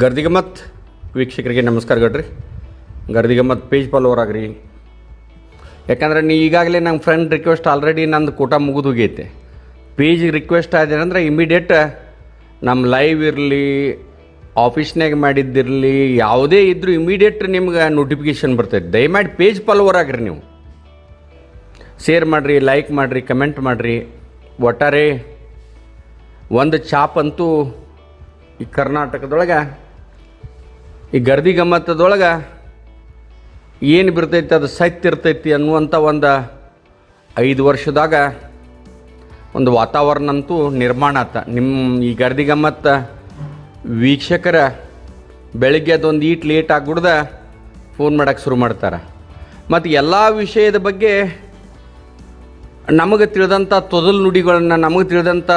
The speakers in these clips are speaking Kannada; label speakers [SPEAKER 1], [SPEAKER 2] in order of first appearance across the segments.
[SPEAKER 1] ಗರ್ದಿಗಮ್ಮತ್ ವೀಕ್ಷಕರಿಗೆ ನಮಸ್ಕಾರ ಗಡ್ರಿ. ಗರ್ದಿಗಮ್ಮತ್ ಪೇಜ್ ಫಾಲೋವರ್ ಆಗ್ರಿ. ಯಾಕಂದ್ರೆ ನೀ ಈಗಾಗಲೇ ನಂಗೆ ಫ್ರೆಂಡ್ ರಿಕ್ವೆಸ್ಟ್ ಆಲ್ರೆಡಿ ನಂದು ಕೂಟ ಮುಗಿದು ಹೋಗೈತೆ. ಪೇಜ್ ರಿಕ್ವೆಸ್ಟ್ ಆದೇನಂದ್ರೆ ಇಮಿಡಿಯೇಟ್ ನಮ್ಮ ಲೈವ್ ಇರಲಿ ಆಫೀಸ್ನಾಗ ಮಾಡಿದ್ದಿರಲಿ, ಯಾವುದೇ ಇದ್ದರೂ ಇಮಿಡಿಯೇಟ್ ನಿಮ್ಗೆ ನೋಟಿಫಿಕೇಶನ್ ಬರ್ತೈತೆ. ದಯಮಾಡಿ ಪೇಜ್ ಫಾಲೋವರ್ ಆಗ್ರಿ ನೀವು. ಶೇರ್ ಮಾಡಿರಿ ಲೈಕ್ ಮಾಡಿರಿ ಕಮೆಂಟ್ ಮಾಡಿರಿ. ಒಟ್ಟಾರೆ ಒಂದು ಚಾಪ್ ಅಂತೂ ಈ ಕರ್ನಾಟಕದೊಳಗೆ ಈ ಗರ್ದಿ ಗಮ್ಮತ್ತದೊಳಗೆ ಏನು ಬಿರ್ತೈತಿ, ಅದು ಸತ್ಯ ಇರ್ತೈತಿ ಅನ್ನುವಂಥ ಒಂದು ಐದು ವರ್ಷದಾಗ ಒಂದು ವಾತಾವರಣ ಅಂತೂ ನಿರ್ಮಾಣ ಆತ. ನಿಮ್ಮ ಈ ಗರ್ದಿ ಗಮ್ಮತ್ತ ವೀಕ್ಷಕರ ಬೆಳಗ್ಗೆ ಅದೊಂದು ಈಟ್ ಲೇಟ್ ಆಗಿಬಿಡ್ದ ಫೋನ್ ಮಾಡೋಕ್ಕೆ ಶುರು ಮಾಡ್ತಾರೆ. ಮತ್ತು ಎಲ್ಲ ವಿಷಯದ ಬಗ್ಗೆ ನಮಗೆ ತಿಳಿದಂಥ ತೊದಲು ನುಡಿಗಳನ್ನು, ನಮಗೆ ತಿಳಿದಂಥ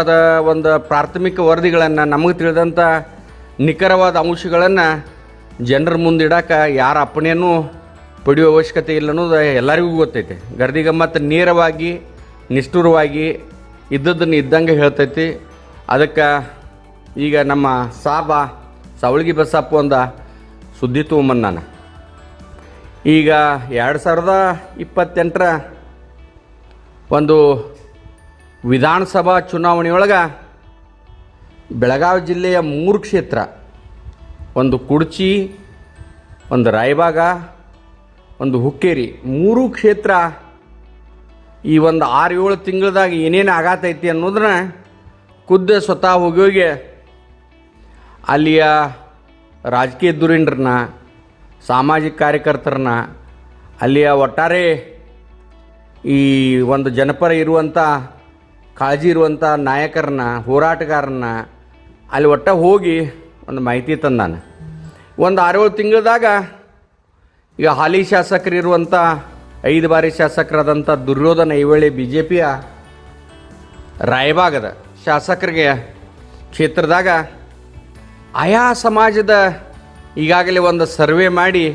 [SPEAKER 1] ಒಂದು ಪ್ರಾಥಮಿಕ ವರದಿಗಳನ್ನು, ನಮಗೆ ತಿಳಿದಂಥ ನಿಖರವಾದ ಅಂಶಗಳನ್ನು ಜನರ ಮುಂದಿಡಾಕ ಯಾರ ಅಪ್ಪಣೆಯನ್ನು ಪಡೆಯುವ ಅವಶ್ಯಕತೆ ಇಲ್ಲ ಅನ್ನೋದು ಎಲ್ಲರಿಗೂ ಗೊತ್ತೈತೆ. ಗರ್ದಿಗಮ್ಮತ್ತು ನೇರವಾಗಿ, ನಿಷ್ಠುರವಾಗಿ ಇದ್ದದ್ದನ್ನು ಇದ್ದಂಗೆ ಹೇಳ್ತೈತಿ. ಅದಕ್ಕೆ ಈಗ ನಮ್ಮ ಸಾಬ ಸವಳಗಿ ಬಸಪ್ಪ ಒಂದು ಸುದ್ದಿ ತೊಗೊಂಬಂದು ನಾನು. ಈಗ ಎರಡು ಸಾವಿರದ ಇಪ್ಪತ್ತೆಂಟರ ಒಂದು ವಿಧಾನಸಭಾ ಚುನಾವಣೆಯೊಳಗೆ ಬೆಳಗಾವಿ ಜಿಲ್ಲೆಯ ಮೂರು ಕ್ಷೇತ್ರ ಒಂದು ಕುಡ್ಚಿ, ಒಂದು ರಾಯಬಾಗ ಒಂದು ಹುಕ್ಕೇರಿ, ಮೂರು ಕ್ಷೇತ್ರ ಈ ಒಂದು ಆರು ಏಳು ತಿಂಗಳದಾಗ ಏನೇನು ಆಗತೈತಿ ಅನ್ನೋದನ್ನ ಖುದ್ದು ಸ್ವತಃ ಹೋಗಿ ಹೋಗಿ ಅಲ್ಲಿಯ ರಾಜಕೀಯ ಧುರೀಣರನ್ನ ಸಾಮಾಜಿಕ ಕಾರ್ಯಕರ್ತರನ್ನ, ಅಲ್ಲಿಯ ಒಟ್ಟಾರೆ ಈ ಒಂದು ಜನಪರ ಇರುವಂಥ ಕಾಳಜಿ ಇರುವಂಥ ನಾಯಕರನ್ನ ಹೋರಾಟಗಾರನ್ನ ಅಲ್ಲಿ ಒಟ್ಟ ಹೋಗಿ ಒಂದು ಮಾಹಿತಿ ತಂದಾನ ಒಂದು ಆರೇಳು ತಿಂಗಳದಾಗ ಈಗ ಹಾಲಿ ಶಾಸಕರು ಇರುವಂಥ ಐದು ಬಾರಿ ಶಾಸಕರಾದಂಥ ದುರ್ಯೋಧನ ಐವಳಿ ಬಿ ಜೆ ಪಿಯ ರಾಯಬಾಗದ ಶಾಸಕರಿಗೆ ಕ್ಷೇತ್ರದಾಗ ಆಯಾ ಸಮಾಜದ ಈಗಾಗಲೇ ಒಂದು ಸರ್ವೆ ಮಾಡಿ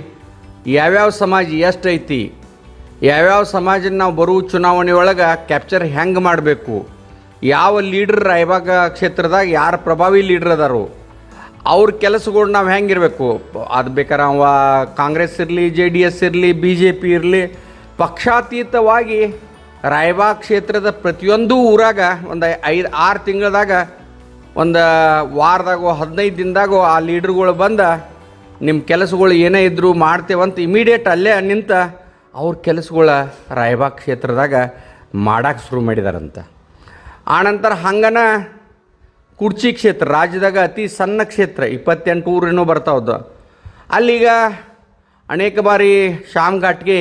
[SPEAKER 1] ಯಾವ್ಯಾವ ಸಮಾಜ ಎಷ್ಟು ಐತಿ ಯಾವ್ಯಾವ ಸಮಾಜನ ನಾವು ಬರುವ ಚುನಾವಣೆ ಒಳಗೆ ಕ್ಯಾಪ್ಚರ್ ಹೆಂಗೆ ಮಾಡಬೇಕು, ಯಾವ ಲೀಡ್ರ್ ರಾಯಬಾಗ ಕ್ಷೇತ್ರದಾಗ ಯಾರು ಪ್ರಭಾವಿ ಲೀಡ್ರ್ ಅದಾರು ಅವ್ರ ಕೆಲಸಗಳು ನಾವು ಹೆಂಗಿರಬೇಕು? ಅದು ಬೇಕಾರೆ ಅವ ಕಾಂಗ್ರೆಸ್ ಇರಲಿ, ಜೆ ಡಿ ಎಸ್ ಇರಲಿ, ಬಿ ಜೆ ಪಿ ಇರಲಿ, ಪಕ್ಷಾತೀತವಾಗಿ ರಾಯಬಾಗ್ ಕ್ಷೇತ್ರದ ಪ್ರತಿಯೊಂದು ಊರಾಗ ಒಂದು ಐದು, ಆರು ತಿಂಗಳದಾಗ ಒಂದು ವಾರದಾಗೋ ಹದಿನೈದು ದಿನದಾಗೋ ಆ ಲೀಡ್ರ್ಗಳು ಬಂದ ನಿಮ್ಮ ಕೆಲಸಗಳು ಏನೇ ಇದ್ದರೂ ಮಾಡ್ತೇವಂತ ಇಮಿಡಿಯೇಟ್ ಅಲ್ಲೇ ನಿಂತ ಅವ್ರ ಕೆಲಸಗಳ ರಾಯಬಾಗ್ ಕ್ಷೇತ್ರದಾಗ ಮಾಡಕ್ಕೆ ಶುರು ಮಾಡಿದಾರಂತ. ಆನಂತರ ಹಂಗನ ಕುರ್ಚಿ ಕ್ಷೇತ್ರ, ರಾಜ್ಯದಾಗ ಅತಿ ಸಣ್ಣ ಕ್ಷೇತ್ರ, ಇಪ್ಪತ್ತೆಂಟು ಊರೇನೋ ಬರ್ತಾವದ್ದು ಅಲ್ಲಿಗ ಅನೇಕ ಬಾರಿ ಶ್ಯಾಮ್ ಘಾಟ್ಗೆ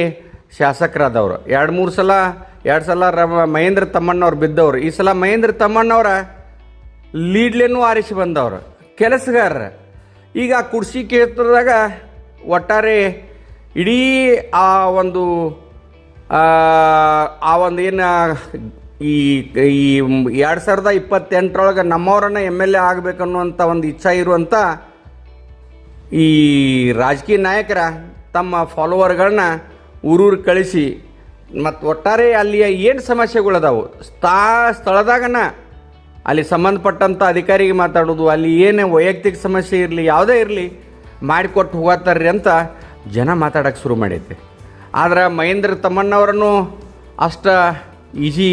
[SPEAKER 1] ಶಾಸಕರಾದವರು. ಎರಡು ಮೂರು ಸಲ, ಎರಡು ಸಲ ರಮ, ಮಹೇಂದ್ರ ತಮ್ಮಣ್ಣವ್ರು ಬಿದ್ದವ್ರು. ಈ ಸಲ ಮಹೇಂದ್ರ ತಮ್ಮಣ್ಣವರ ಲೀಡ್ಲೇನೂ ಆರಿಸಿ ಬಂದವರು. ಕೆಲಸಗಾರರ. ಈಗ ಕುರ್ಚಿ ಕ್ಷೇತ್ರದಾಗ ಒಟ್ಟಾರೆ ಇಡೀ ಆ ಒಂದು ಆ ಒಂದು ಏನು ಈ ಈ ಎರಡು ಸಾವಿರದ ಇಪ್ಪತ್ತೆಂಟರೊಳಗೆ ನಮ್ಮವರನ್ನು ಎಂ ಎಲ್ ಎ ಆಗಬೇಕನ್ನುವಂಥ ಒಂದು ಇಚ್ಛಾ ಇರುವಂಥ ಈ ರಾಜಕೀಯ ನಾಯಕರ ತಮ್ಮ ಫಾಲೋವರ್ಗಳನ್ನ ಊರೂರು ಕಳಿಸಿ. ಮತ್ತು ಒಟ್ಟಾರೆ ಅಲ್ಲಿಯ ಏನು ಸಮಸ್ಯೆಗಳದಾವು? ಸ್ಥಾ, ಸ್ಥಳದಾಗನ ಅಲ್ಲಿ ಸಂಬಂಧಪಟ್ಟಂಥ ಅಧಿಕಾರಿಗೆ ಮಾತಾಡೋದು, ಅಲ್ಲಿ ಏನೇ ವೈಯಕ್ತಿಕ ಸಮಸ್ಯೆ ಇರಲಿ, ಯಾವುದೇ ಇರಲಿ ಮಾಡಿಕೊಟ್ಟು ಹೋಗತ್ತಾರ್ರಿ ಅಂತ ಜನ ಮಾತಾಡೋಕ್ಕೆ ಶುರು ಮಾಡೈತೆ. ಆದ್ರೆ ಮಹೇಂದ್ರ ತಮ್ಮಣ್ಣವರನ್ನು ಅಷ್ಟ ಈಜಿ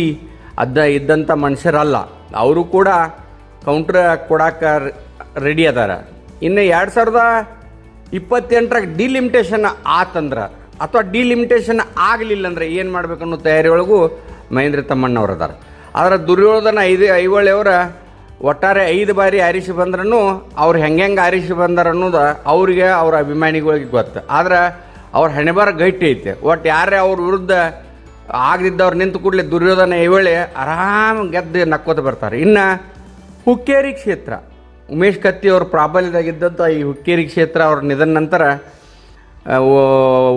[SPEAKER 1] ಅದ್ದ ಇದ್ದಂಥ ಮನುಷ್ಯರಲ್ಲ. ಅವರು ಕೂಡ ಕೌಂಟ್ರ್ ಕೊಡಕ್ಕೆ ರೆಡಿ ಅದಾರ. ಇನ್ನು ಎರಡು ಸಾವಿರದ ಇಪ್ಪತ್ತೆಂಟರಾಗ ಡಿಲಿಮಿಟೇಷನ್ ಆತಂದ್ರೆ, ಅಥವಾ ಡಿಲಿಮಿಟೇಷನ್ ಆಗಲಿಲ್ಲ ಅಂದ್ರೆ ಏನು ಮಾಡ್ಬೇಕು ಅನ್ನೋ ತಯಾರಿ ಒಳಗೂ ಮಹೇಂದ್ರ ತಮ್ಮಣ್ಣವ್ರು ಅದಾರ. ಆದ್ರೆ ದುರ್ಯೋಧನ ಐದು, ಐವಳೆಯವರ ಒಟ್ಟಾರೆ ಐದು ಬಾರಿ ಆರಿಸಿ ಬಂದ್ರೂ ಅವ್ರು ಹೆಂಗೆ ಹೆಂಗೆ ಆರಿಸಿ ಬಂದಾರ ಅನ್ನೋದು ಅವ್ರಿಗೆ ಅವ್ರ ಅಭಿಮಾನಿಗಳಿಗೆ ಗೊತ್ತು. ಆದ್ರೆ ಅವ್ರ ಹೆಣೆಬಾರ ಗಟ್ಟಿ ಐತೆ. ಒಟ್ಟು ಯಾರೇ ಅವ್ರ ವಿರುದ್ಧ ಆಗದಿದ್ದವ್ರು ನಿಂತು ಕೂಡಲೇ ದುರ್ಯೋಧನ ಐವಳೆ ಆರಾಮ್ ಗೆದ್ದು ನಕ್ಕೋತ ಬರ್ತಾರೆ. ಇನ್ನು ಹುಕ್ಕೇರಿ ಕ್ಷೇತ್ರ, ಉಮೇಶ್ ಕತ್ತಿ ಅವ್ರ ಪ್ರಾಬಲ್ಯದಾಗಿದ್ದಂಥ ಈ ಹುಕ್ಕೇರಿ ಕ್ಷೇತ್ರ ಅವ್ರ ನಿಧನ ನಂತರ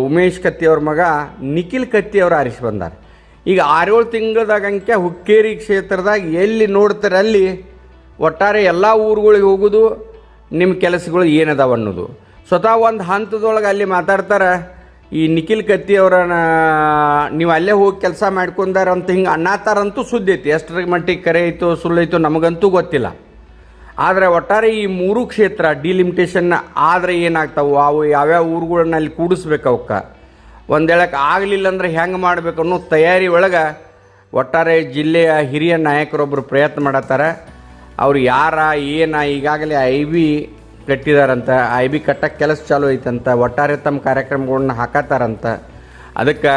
[SPEAKER 1] ಉಮೇಶ್ ಕತ್ತಿ ಅವ್ರ ಮಗ ನಿಖಿಲ್ ಕತ್ತಿ ಅವರು ಆರಿಸಿ ಬಂದಾರೆ. ಈಗ ಆರೇಳು ತಿಂಗಳದಾಗಂಕೆ ಹುಕ್ಕೇರಿ ಕ್ಷೇತ್ರದಾಗ ಎಲ್ಲಿ ನೋಡ್ತಾರೆ ಅಲ್ಲಿ ಒಟ್ಟಾರೆ ಎಲ್ಲ ಊರುಗಳಿಗೆ ಹೋಗೋದು, ನಿಮ್ಮ ಕೆಲಸಗಳು ಏನದಾವ ಅನ್ನೋದು. ಸ್ವತಃ ಒಂದು ಹಂತದೊಳಗೆ ಅಲ್ಲಿ ಮಾತಾಡ್ತಾರೆ ಈ ನಿಖಿಲ್ ಕತ್ತಿ ಅವರ ನೀವು ಅಲ್ಲೇ ಹೋಗಿ ಕೆಲಸ ಮಾಡ್ಕೊಂಡಾರ ಅಂತ ಹಿಂಗೆ ಅನ್ನಾತಾರಂತೂ ಸುದ್ದಿ ಐತಿ. ಎಷ್ಟರ ಮಟ್ಟಿಗೆ ಕರೆ ಐತೋ ಸುಳ್ಳೈತೋ ನಮಗಂತೂ ಗೊತ್ತಿಲ್ಲ. ಆದರೆ ಒಟ್ಟಾರೆ ಈ ಮೂರು ಕ್ಷೇತ್ರ ಡಿಲಿಮಿಟೇಷನ್ ಆದರೆ ಏನಾಗ್ತಾವೆ? ಅವು ಯಾವ್ಯಾವ ಊರುಗಳನ್ನ ಅಲ್ಲಿ ಕೂಡಿಸ್ಬೇಕು ಅವಕ್ಕೆ? ಒಂದು ಆಗಲಿಲ್ಲ ಅಂದ್ರೆ ಹೆಂಗೆ ಮಾಡಬೇಕು ಅನ್ನೋ ತಯಾರಿ ಒಳಗೆ ಒಟ್ಟಾರೆ ಜಿಲ್ಲೆಯ ಹಿರಿಯ ನಾಯಕರೊಬ್ಬರು ಪ್ರಯತ್ನ ಮಾಡತ್ತಾರೆ. ಅವ್ರು ಯಾರ, ಏನ, ಈಗಾಗಲೇ ಐ ಬಿ ಕಟ್ಟಿದಾರಂತ ಐ ಬಿ ಕಟ್ಟಕ್ಕೆ ಕೆಲಸ ಚಾಲೂ ಐತಂತ, ಒಟ್ಟಾರೆ ತಮ್ಮ ಕಾರ್ಯಕ್ರಮಗಳನ್ನ ಹಾಕತ್ತಾರಂತ ಅದಕ್ಕೆ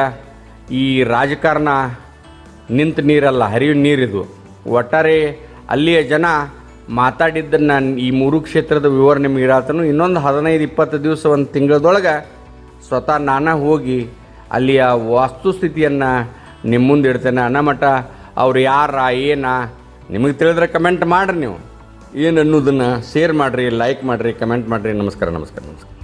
[SPEAKER 1] ಈ ರಾಜಕಾರಣ ನಿಂತ ನೀರಲ್ಲ ಹರಿವು ನೀರಿದು ಒಟ್ಟಾರೆ ಅಲ್ಲಿಯ ಜನ ಮಾತಾಡಿದ್ದನ್ನು ಈ ಮೂರು ಕ್ಷೇತ್ರದ ವಿವರ ನಿಮಗೆ ಇರತ್ತನು ಇನ್ನೊಂದು ಹದಿನೈದು, ಇಪ್ಪತ್ತು ದಿವಸ ಒಂದು ತಿಂಗಳದೊಳಗೆ ಸ್ವತಃ ನಾನೇ ಹೋಗಿ ಅಲ್ಲಿಯ ವಾಸ್ತುಸ್ಥಿತಿಯನ್ನು ನಿಮ್ಮ ಮುಂದೆ ಇಡ್ತೇನೆ. ಅನ್ನ ಮಠ ಅವ್ರು ಯಾರ, ಏನ, ನಿಮಗೆ ತಿಳಿದ್ರೆ ಕಮೆಂಟ್ ಮಾಡಿರಿ ನೀವು. ಏನು ಅನ್ನೋದನ್ನು ಶೇರ್ ಮಾಡಿರಿ ಲೈಕ್ ಮಾಡಿರಿ ಕಮೆಂಟ್ ಮಾಡಿರಿ. ನಮಸ್ಕಾರ ನಮಸ್ಕಾರ ನಮಸ್ಕಾರ.